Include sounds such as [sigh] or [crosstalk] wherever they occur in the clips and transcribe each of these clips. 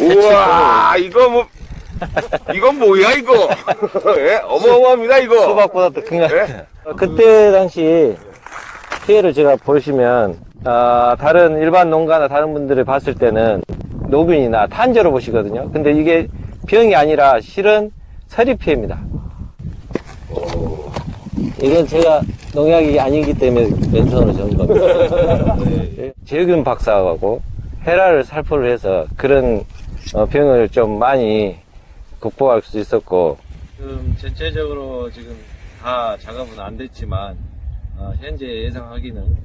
우와, 이거 뭐, 이건 뭐야, 이거? 예? 어마어마합니다, 이거. 수박보다 더 큰 것 같아요. 예? 어, 그때 당시 피해를 제가 보시면 아, 다른 일반 농가나 다른 분들이 봤을 때는 노균이나 탄저로 보시거든요. 근데 이게 병이 아니라 실은 서리 피해입니다. 이건 제가 농약이 아니기 때문에 맨손으로 적은 겁니다. [laughs] 예. 재균 박사하고 헤라를 살포를 해서 그런 어, 병을 좀 많이 극복할 수 있었고 지금 전체적으로 지금 다 작업은 안 됐지만 어, 현재 예상하기는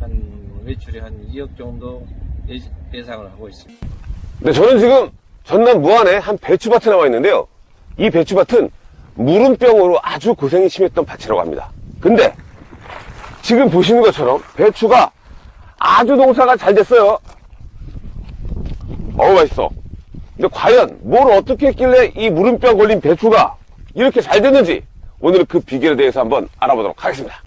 한 매출이 한 2억 정도 예, 상을 하고 있습니다. 네, 저는 지금 전남 무안에 한 배추밭에 나와 있는데요. 이 배추밭은 무름병으로 아주 고생이 심했던 밭이라고 합니다. 근데 지금 보시는 것처럼 배추가 아주 농사가 잘 됐어요. 어우 맛있어. 근데 과연 뭘 어떻게 했길래 이 무름병 걸린 배추가 이렇게 잘 됐는지 오늘 그 비결에 대해서 한번 알아보도록 하겠습니다.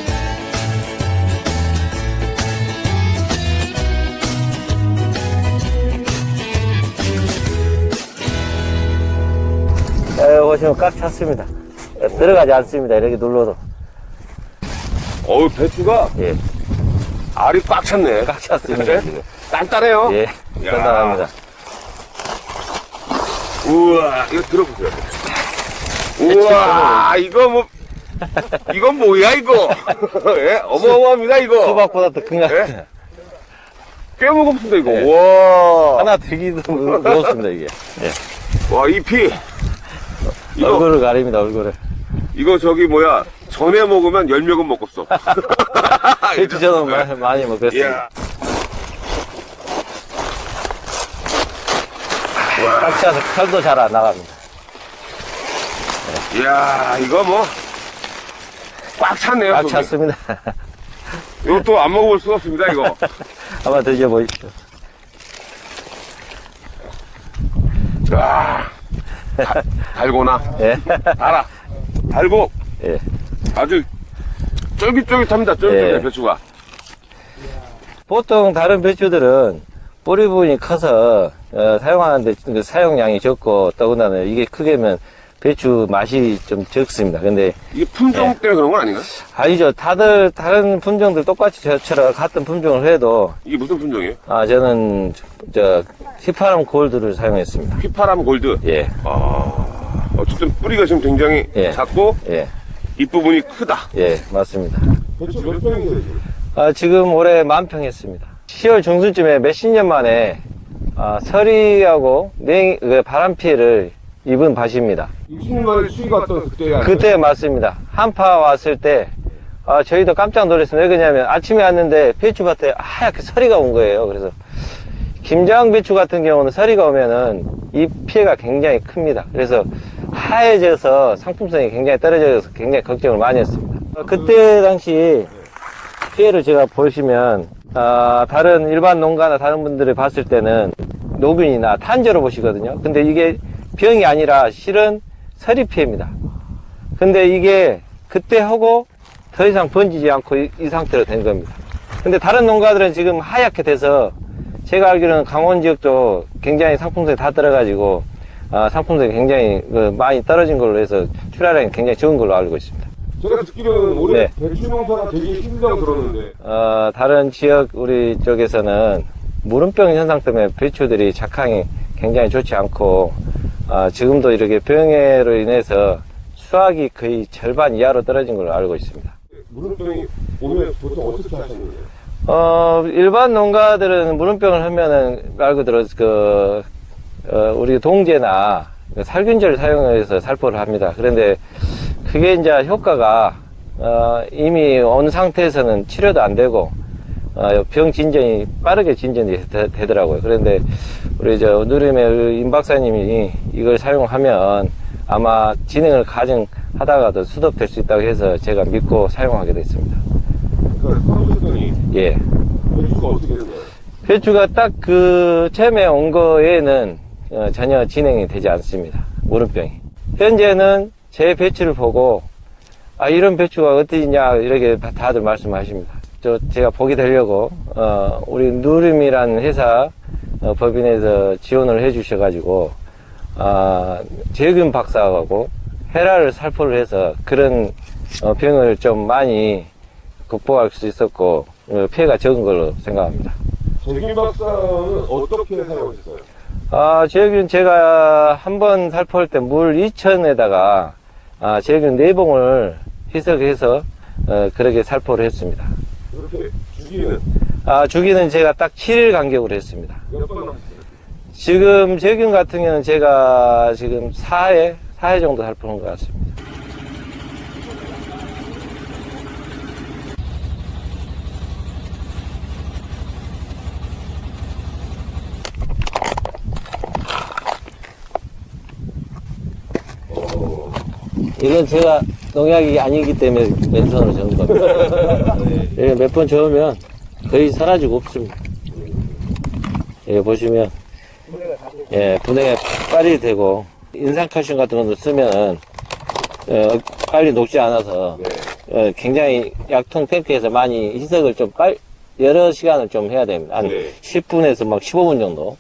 에, 보시면 꽉 찼습니다. 에, 들어가지 않습니다. 이렇게 눌러도. 어우 배추가 예, 알이 꽉 찼네. 꽉 찼습니다. 네? 지금. 단단해요. 예, 야. 단단합니다. 우와, 이거 들어보세요. 우와, 이거 뭐, [laughs] 이건 뭐야, 이거? 예? 어마어마합니다, 이거. 수박보다 더 큰것 예? 같아요. 꽤 무겁습니다, 이거. 예. 우와. 하나 들기도 무- 무겁습니다, 이게. 와, 이 피. 이거, 얼굴을 가립니다, 얼굴을. 이거 저기 뭐야. 전에 먹으면 열명은 먹었어. 배추 저는 마- 많이 먹었습니다. 이야. 꽉 차서 칼도 잘 안 나갑니다. 이야, 이거 뭐. 꽉 찼네요. 꽉. 찼습니다. 이거 또안 먹어볼 수가 없습니다, 이거. [laughs] 한번 드셔보십시오. 아, 달- 달고나. 예. 달아. 달고 예. 아주 쫄깃쫄깃합니다. 쫄깃쫄깃 예. 배추가. 보통 다른 배추들은 뿌리 부분이 커서 어, 사용하는데 그 사용량이 적고 더군다나 이게 크게면 배추 맛이 좀 적습니다. 근데 이게 품종 예. 때문에 그런 건 아닌가? 아니죠. 다들 다른 품종들 똑같이 저처럼 같은 품종을 해도 이게 무슨 품종이에요? 아 저는 저 휘파람 골드를 사용했습니다. 휘파람 골드. 예, 아, 어쨌든 뿌리가 지금 굉장히 예. 작고 예, 잎부분이 크다. 예, 맞습니다. 배추 몇 평이세요? 아, 지금 올해 만평했습니다. 10월 중순쯤에 몇십 년 만에 아, 서리하고 냉, 그 바람 피해를 입은 밭입니다. 60년 만에 수위가 왔던 그때 그때 맞습니다. 한파 왔을 때 아, 저희도 깜짝 놀랐습니다. 왜 그러냐면 아침에 왔는데 배추밭에 하얗게 서리가 온 거예요. 그래서 김장 배추 같은 경우는 서리가 오면은 이 피해가 굉장히 큽니다. 그래서 하얘져서 상품성이 굉장히 떨어져서 굉장히 걱정을 많이 했습니다. 어, 그때 당시 피해를 제가 보시면 아, 다른 일반 농가나 다른 분들이 봤을 때는 노균이나 탄저로 보시거든요. 근데 이게 병이 아니라 실은 서리 피해입니다. 근데 이게 그때 하고 더 이상 번지지 않고 이, 이 상태로 된 겁니다. 근데 다른 농가들은 지금 하얗게 돼서 제가 알기로는 강원 지역도 굉장히 상품성이 다 떨어가지고 아, 상품성이 굉장히 그 많이 떨어진 걸로 해서 출하량이 굉장히 적은 걸로 알고 있습니다. 제가 듣기로는 올해 네. 배추 농사가 되게 힘들다고 들었는데 어, 다른 지역 우리 쪽에서는 무름병 현상 때문에 배추들이 작황이 굉장히 좋지 않고 어, 지금도 이렇게 병해로 인해서 수확이 거의 절반 이하로 떨어진 걸로 알고 있습니다. 무릎병이 오면 보통 어떻게 하시는 거예요? 어, 일반 농가들은 무름병을 하면은 말 그대로 그 어, 우리 동제나 그 살균제를 사용해서 살포를 합니다. 그런데 그게 이제 효과가 어, 이미 어느 상태에서는 치료도 안 되고 어, 병 진전이 빠르게 진전이 되, 더라고요 그런데 우리 저 누림의 임 박사님이 이걸 사용하면 아마 진행을 가정하다가도 수독될 수 있다고 해서 제가 믿고 사용하게 됐습니다. 그러니까 예. 배추가 어떻게 되는 거예요? 배추가 딱그 처음에 온 거에는 어, 전혀 진행이 되지 않습니다. 무름병이. 현재는 제 배추를 보고 아 이런 배추가 어떠냐 이렇게 다- 다들 말씀하십니다. 저 제가 보게 되려고 어, 우리 누름이라는 회사 어, 법인에서 지원을 해주셔가지고 아, 재균 박사하고 헤라를 살포를 해서 그런 어, 병을 좀 많이 극복할 수 있었고 어, 피해가 적은 걸로 생각합니다. 재균 박사는 어떻게 사용하셨어요? 아, 제균 제가 한 번 살포할 때 물 2천에다가 아, 제균 네봉을 희석해서 어, 그렇게 살포를 했습니다. 주기는 아, 주기는 제가 딱 7일 간격으로 했습니다. 지금 제균 같은 경우는 제가 지금 4회, 4회 정도 살포한 것 같습니다. 이건 제가 농약이 아니기 때문에 맨손으로 저은 겁니다. [laughs] 예, 몇 번 저으면 거의 사라지고 없습니다. 예, 보시면, 예, 분해가 빨리 되고, 인산칼슘 같은 것도 쓰면, 어, 빨리 녹지 않아서, 어, 굉장히 약통 탱크에서 많이 희석을 좀 빨, 여러 시간을 좀 해야 됩니다. 한 네. 10분에서 막 15분 정도.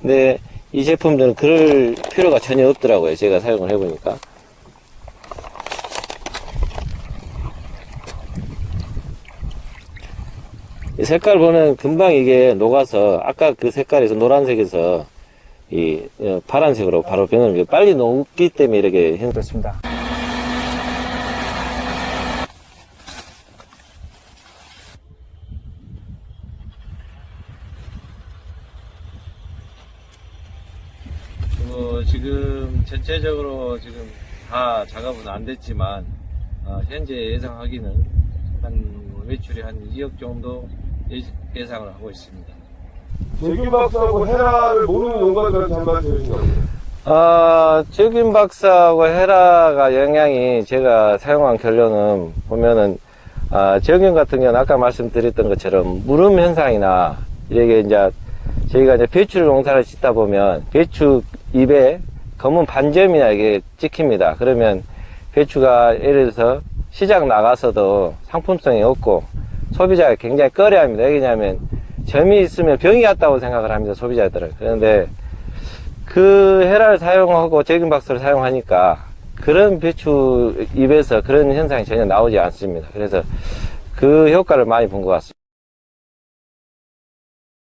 근데 이 제품들은 그럴 필요가 전혀 없더라고요. 제가 사용을 해보니까. 색깔 보면 금방 이게 녹아서 아까 그 색깔에서 노란색에서 이 어, 파란색으로 바로 게 빨리 녹기 때문에 이렇게 현- 그렇습니다. 어, 지금 전체적으로 지금 다 작업은 안 됐지만 어, 현재 예상하기는 한 매출이 한 2억 정도 예, 상을 하고 있습니다. 재균 박사하고 헤라를 모르는 농가들한테 한마디 해주신다고요? 아, 적인 박사하고 헤라가 영향이 제가 사용한 결론은 보면은, 아, 적인 같은 경우는 아까 말씀드렸던 것처럼 무름 현상이나 이게 이제 저희가 이제 배추 농사를 짓다 보면 배추 잎에 검은 반점이나 이게 찍힙니다. 그러면 배추가 예를 들어서 시장 나가서도 상품성이 없고 소비자가 굉장히 꺼려 합니다. 왜냐하면 점이 있으면 병이 왔다고 생각을 합니다. 소비자들은. 그런데 그 헤라를 사용하고 제균박스를 사용하니까 그런 배추 입에서 그런 현상이 전혀 나오지 않습니다. 그래서 그 효과를 많이 본 것 같습니다.